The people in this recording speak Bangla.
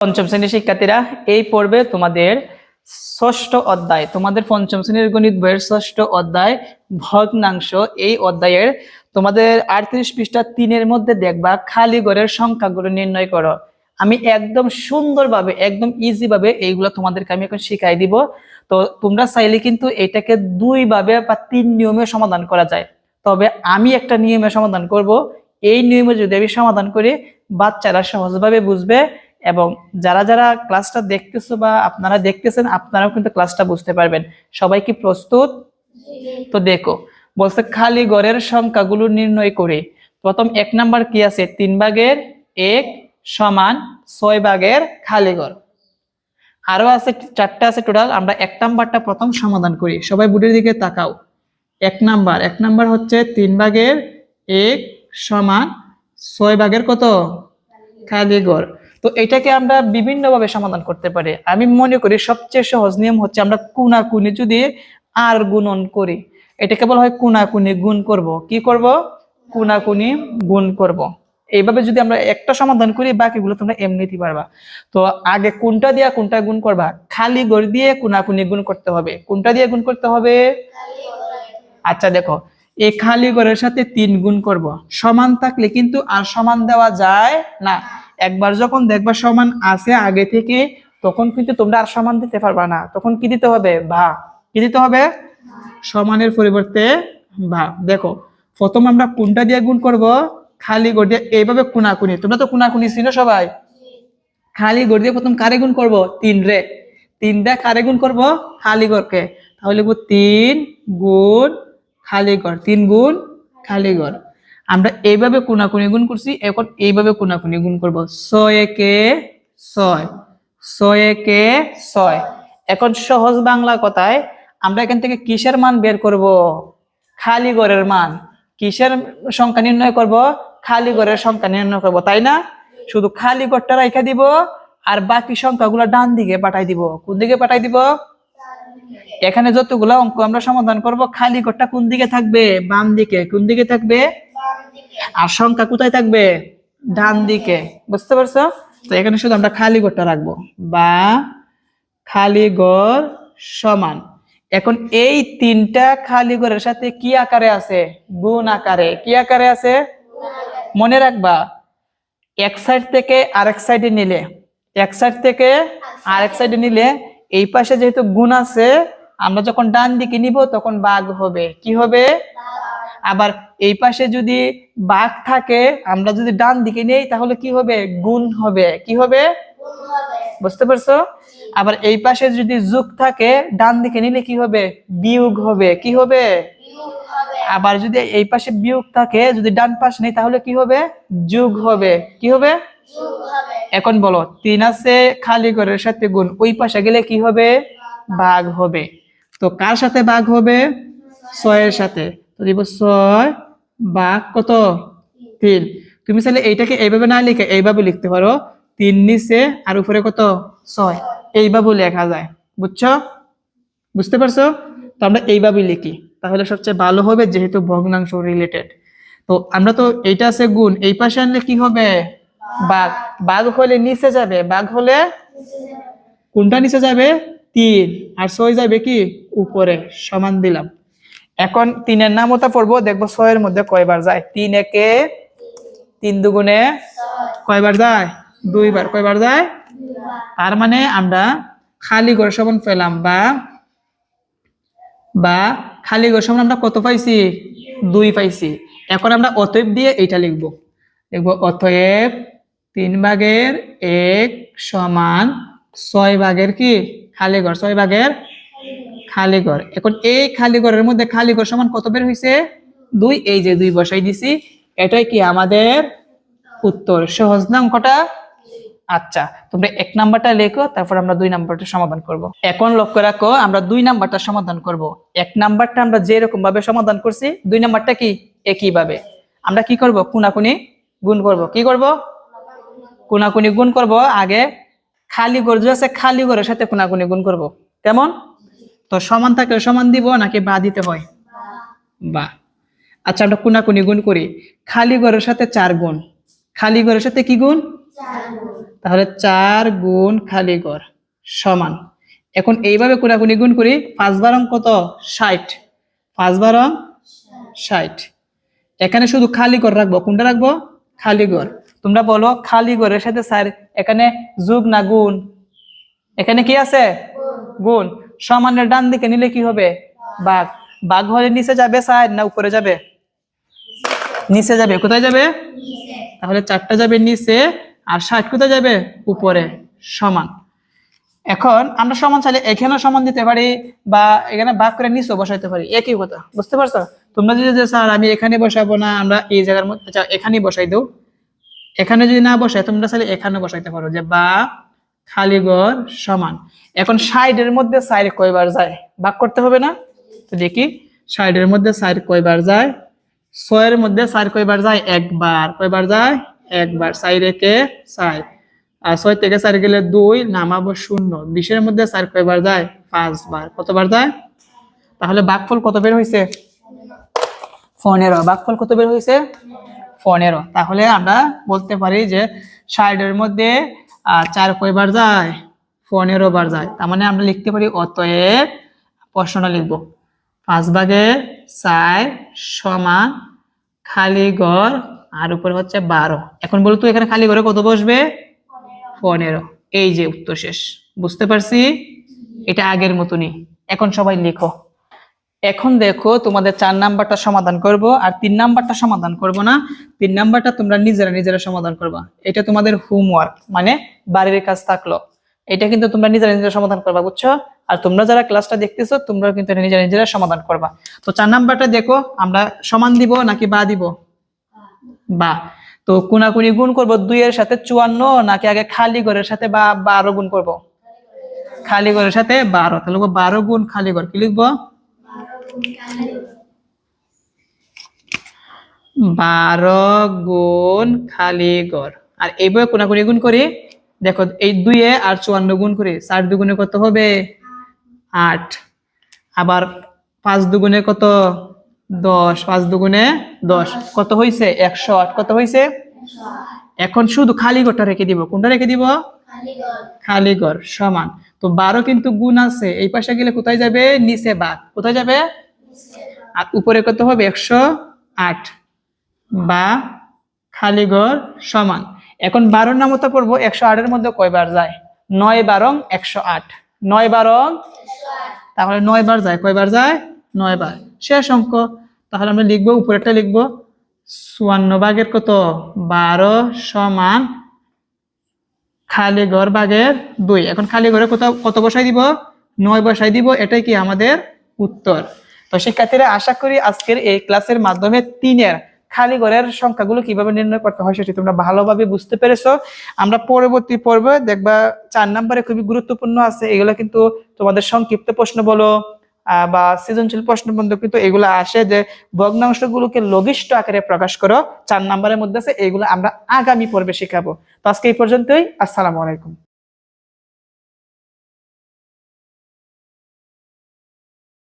পঞ্চম শ্রেণির শিক্ষার্থীরা, এই পর্বে তোমাদের ষষ্ঠ অধ্যায়, তোমাদের পঞ্চম শ্রেণির গণিত বইয়ের ষষ্ঠ অধ্যায়, ভগ্নাংশ। এই অধ্যায়ের তোমাদের আটত্রিশ পৃষ্ঠা তিনের মধ্যে দেখবা, খালি ঘরের সংখ্যাগুলো নির্ণয় করো। আমি একদম সুন্দরভাবে, একদম ইজিভাবে এইগুলো তোমাদেরকে আমি এখন শিখাই দিব। তো তোমরা চাইলে কিন্তু এটাকে দুইভাবে বা তিন নিয়মে সমাধান করা যায়। তবে আমি একটা নিয়মে সমাধান করব। এই নিয়মে যদি আমি সমাধান করি, বাচ্চারা সহজভাবে বুঝবে। এবং যারা যারা ক্লাসটা দেখতেছো বা আপনারা দেখতেছেন, আপনারাও কিন্তু ক্লাসটা বুঝতে পারবেন। সবাই কি প্রস্তুত? তো দেখো, বলছে খালি ঘরের সংখ্যাগুলো নির্ণয় করে। প্রথম এক নাম্বার কি আছে? তিন ভাগের এক সমান ছয় ভাগের খালি ঘর। আরও আছে, চারটা আছে টোটাল আমরা এক নাম্বারটা প্রথম সমাধান করি। সবাই বুটের দিকে তাকাও। এক নাম্বার এক নাম্বার হচ্ছে তিন ভাগের এক সমান ছয় ভাগের কত? খালি ঘর। তো এটাকে আমরা বিভিন্নভাবে সমাধান করতে পারি। আমি মনে করি সবচেয়ে সহজ নিয়ম হচ্ছে আমরা কুনা কুনাকুনি যদি আর গুণন করি, এটাকে বলা হয় কুনাকুনি গুণ করব। কি করব? কুনাকুনি গুণ করব। এইভাবে যদি আমরা একটা সমাধান করি, বাকিগুলো তোমরা এমনিতে পারবা। তো আগে কোনটা দিয়ে কোনটা গুণ করবা? খালি ঘর দিয়ে কুনাকুনি গুণ করতে হবে। কোনটা দিয়ে গুণ করতে হবে? আচ্ছা দেখো, এই খালি ঘরের সাথে তিন গুণ করব। সমান থাকলে কিন্তু আর সমান দেওয়া যায় না। একবার যখন দেখবা সমান আছে আগে থেকে, তখন কিন্তু তোমরা আর সমান দিতে পারবা না। তখন কি দিতে হবে? ভা কি দিতে হবে? সমানের পরিবর্তে ভা দেখো, প্রথম আমরা কোনটা দিয়ে গুণ করব? খালি গড় দিয়ে এইভাবে কোনাকুনি। তোমরা তো কোনাকুনি ছিল সবাই। খালি গড় দিয়ে প্রথম কারে গুণ করব? তিন রে। তিন দিয়ে কারে গুণ করব? খালি ঘরকে তাহলে তিন গুণ খালি ঘর তিন গুণ খালি ঘর আমরা এইভাবে কোনাকুনি গুণ করছি, এখন এইভাবে কোনাকুনি গুণ করব। ছয় একে ছয় ছয় একে ছয়। এখন সহজ বাংলা কথায় আমরা এখান থেকে কিসের মান বের করব? খালি ঘরের মান। কিসের সংখ্যা নির্ণয় করব? খালি ঘরের সংখ্যা নির্ণয় করব, তাই না? শুধু খালি ঘরটা রাইখা দিব আর বাকি সংখ্যাগুলো ডান দিকে পাঠাই দিব। কোন দিকে পাঠাই দিব? এখানে যতগুলো অঙ্ক আমরা সমাধান করব, খালি ঘরটা কোন দিকে থাকবে? বাম দিকে। কোন দিকে থাকবে? আর সংখ্যা কোথায় থাকবে? ডান দিকে। বুঝতে পারছ? তো এখানে শুধু আমরা খালি ঘরটা রাখব। বা খালি ঘর সমান। এখন এই তিনটা খালি ঘরের সাথে কি আকারে আছে? গুণ আকারে। কি আকারে আছে? মনে রাখবা, এক সাইড থেকে আরেক সাইডে নিলে, এক সাইড থেকে আরেক সাইডে নিলে এই পাশে যেহেতু গুণ আছে, আমরা যখন ডান দিকে নিব তখন বাঘ হবে। কি হবে? আবার এই পাশে যদি বাঘ থাকে, আমরা যদি ডান দিকে নেই, তাহলে কি হবে? গুণ হবে। কি হবে? বুঝতে পারছ? আবার এই পাশে যদি যুগ থাকে, ডান দিকে নিলে কি হবে? বিয়োগ হবে। কি হবে? আবার যদি এই পাশে বিয়োগ থাকে, যদি ডান পাশ নেই, তাহলে কি হবে? যুগ হবে। কি হবে? এখন বলো, তিন আছে, খালি ঘরের সাথে গুণ। ওই পাশে গেলে কি হবে? বাঘ হবে। তো কার সাথে বাঘ হবে? ছয়ের সাথে। তো দিব ছয় ভাগ কত? তিন। তুমি চাইলে এইটাকে এইভাবে না লিখে এইভাবে লিখতে পারো। তিন নিচে আর উপরে কত? ছয়। এইভাবে লেখা যায়। বুঝছ? বুঝতে পারছ? তো আমরা এইভাবে লিখি। তাহলে সবচেয়ে ভালো হবে যেহেতু ভগ্নাংশ রিলেটেড তো আমরা তো এইটা আছে গুণ। এই পাশে আনলে কি হবে? বাঘ বাঘ হলে নিচে যাবে। বাঘ হলে কোনটা নিচে যাবে? তিন। আর ছয় যাবে কি? উপরে। সমান দিলাম। এখন তিনের নাম নামতা পড়ব, দেখব ছয়ের মধ্যে কয়বার যায়। তিন একে তিন দুগুণে কয়বার যায়? দুইবার কয়বার যায়? তার মানে আমরা খালি ঘর সমান পেলাম বা বা খালি ঘর সমান আমরা কত পাইছি? দুই পাইছি। এখন আমরা অতএব দিয়ে এইটা লিখব। লিখব অতএব তিন ভাগের এক সমান ছয় ভাগের কি? খালি ঘর ছয় ভাগের খালি ঘর এখন এই খালি ঘরের মধ্যে খালি ঘর সমান কত বের হয়েছে দুই। এই যে দুই বসাই দিছি, এটাই কি আমাদের উত্তর? সহজ না অঙ্কটা? আচ্ছা তোমরা এক নাম্বারটা লেখো, তারপর আমরা দুই নাম্বারটা সমাধান করব। এখন লক্ষ্য রাখো, আমরা দুই নাম্বারটা সমাধান করব। এক নাম্বারটা আমরা যে রকম ভাবে সমাধান করছি, দুই নাম্বারটা কি? একই ভাবে। আমরা কি করব? কুনাকুনি গুণ করব। কি করব? কুনাকুনি গুণ করব। আগে খালি যে আছে খালি ঘরের সাথে কুনাকুনি গুণ করব। কেমন? তো সমান থাকলে সমান দিব নাকি বা দিতে হয়? বা। আচ্ছা আমরা কুনাকুনি গুণ করি। খালি ঘরের সাথে চার গুণ। খালি ঘরের সাথে কি গুণ? তাহলে চার গুণ খালি ঘর সমান। এখন এইভাবে কোনাকুনি গুণ করি, পাঁচ বারং কত? ষাট। পাঁচ বারং ষাট। এখানে শুধু খালি ঘর রাখব, কোনটা রাখব? খালি ঘর। তোমরা বলো, খালি ঘরের সাথে স্যার এখানে যোগ না গুণ? এখানে কি আছে? গুণ। সমানের ডান দিকে নিলে কি হবে? বাঘ। বাঘ হলে নিচে যাবে সাইড না উপরে যাবে? নিচে যাবে। কোথায় যাবে? তাহলে চারটা যাবে নিচে আর ষাট কোথায় যাবে? উপরে। সমান। এখন আমরা সমান চাইলে এখানেও সমান দিতে পারি বা এখানে ভাগ করে নিচেও বসাইতে পারি। একই কথা। বুঝতে পারছ? তোমরা যদি স্যার, আমি এখানে বসাবো না, আমরা এই জায়গার মধ্যে আচ্ছা এখানেই বসাই দেও। এখানে যদি না বসাই তোমরা চাইলে এখানে বসাইতে পারো যে বা খালি ঘর সমান। এখন সাইডের মধ্যে সাইড কয়বার যায়? ভাগ করতে হবে না? তো দেখি সাইডের মধ্যে সাইড কয়বার যায়? ছয়ের মধ্যে সাইড কয়বার যায়? একবার। কয়বার যায়? একবার। চার একে চার। আর ছয় থেকে চার গেলে দুই, নামাবো শূন্য। বিশের মধ্যে চার কয়বার যায়? পাঁচবার। কতবার যায়? তাহলে বাঘফল কত বের হয়েছে পনেরো। বাঘফল কত বের হয়েছে পনেরো। তাহলে আমরা বলতে পারি যে ষাটের মধ্যে আহ, চার কয়বার যায়? পনেরো বার যায়। তার মানে আমরা লিখতে পারি অতএব প্রশ্নটা লিখব। পাঁচ ভাগে চার সমান খালি ঘর আর উপরে হচ্ছে বারো। এখন বলতো এখানে খালি ঘরে কত বসবে? পনেরো। এই যে উত্তর শেষ। বুঝতে পারছি? এটা আগের মতনই। এখন সবাই লিখো। এখন দেখো তোমাদের চার নাম্বারটা সমাধান করব আর তিন নাম্বারটা সমাধান করব না। তিন নাম্বারটা তোমরা নিজেরা নিজেরা সমাধান করবা। এটা তোমাদের হোমওয়ার্ক মানে বাড়ির কাজ থাকল। এটা কিন্তু তোমরা নিজেরা নিজেরা সমাধান করবা, বুঝছ? আর তোমরা যারা ক্লাসটা দেখতেছো তোমরা কিন্তু এটা নিজেরা নিজেরা সমাধান করবা। তো চার নাম্বারটা দেখো, আমরা সমান দিব নাকি বা দিব? বা। তো কোনাকুনি গুণ করব দুইয়ের সাথে চুয়ান্ন, নাকি আগে খালি ঘরের সাথে বা বারো গুণ করব? খালি ঘরের সাথে বারো। তাহলে বারো গুণ খালি ঘর, কি লিখব? বারো গুণ খালি ঘর আর এইভাবে কোনাকুনি গুণ করি? দেখো এই দুইয়ে আর চুয়ান্ন গুণ করি। চার দুগুণে কত হবে? আট। আবার পাঁচ দুগুণে কত? দশ। পাঁচ দুগুণে দশ। কত হয়েছে একশো আট। কত হয়েছে এখন শুধু খালি ঘরটা রেখে দিব। কোনটা রেখে দিব? খালি ঘর সমান। তো বারো কিন্তু গুণ আছে। এই পাশে গেলে কোথায় যাবে? নিচে বাঘ কোথায় যাবে? আর উপরে কত হবে? একশো আট। বা খালি ঘর সমান। এখন বারোর নাম তো পড়ব। একশো আটের মধ্যে কয়বার যায়? নয় বারং একশো আট। নয় বারং তাহলে নয় বার যায়। কয়বার যায়? নয় বার। শেষ অঙ্ক। তাহলে আমরা লিখব উপরেরটা লিখব। চুয়ান্ন ভাগের কত? বারো সমান খালি ঘর ভাগের দুই। এখন খালি ঘরে কত কত বসাই দিব? নয় বসাই দিব, এটাই কি আমাদের উত্তর। তো শিক্ষার্থীরা, আশা করি আজকের এই ক্লাসের মাধ্যমে তিনের খালি ঘরের সংখ্যাগুলো কীভাবে নির্ণয় করতে হয় সেটি তোমরা ভালোভাবে বুঝতে পেরেছ। আমরা পরবর্তী পর্বে দেখবা চার নম্বরে খুবই গুরুত্বপূর্ণ আছে, এগুলো কিন্তু তোমাদের সংক্ষিপ্ত প্রশ্ন বলো। বা সৃজনশীল প্রশ্ন বন্ধু কিন্তু এগুলো আসে যে ভগ্নাংশগুলোকে লঘিষ্ঠ আকারে প্রকাশ করো। চার নাম্বারের মধ্যে আছে, এগুলো আমরা আগামী পর্বে শেখাবো। তো আজকে এই পর্যন্তই, আসসালামু আলাইকুম।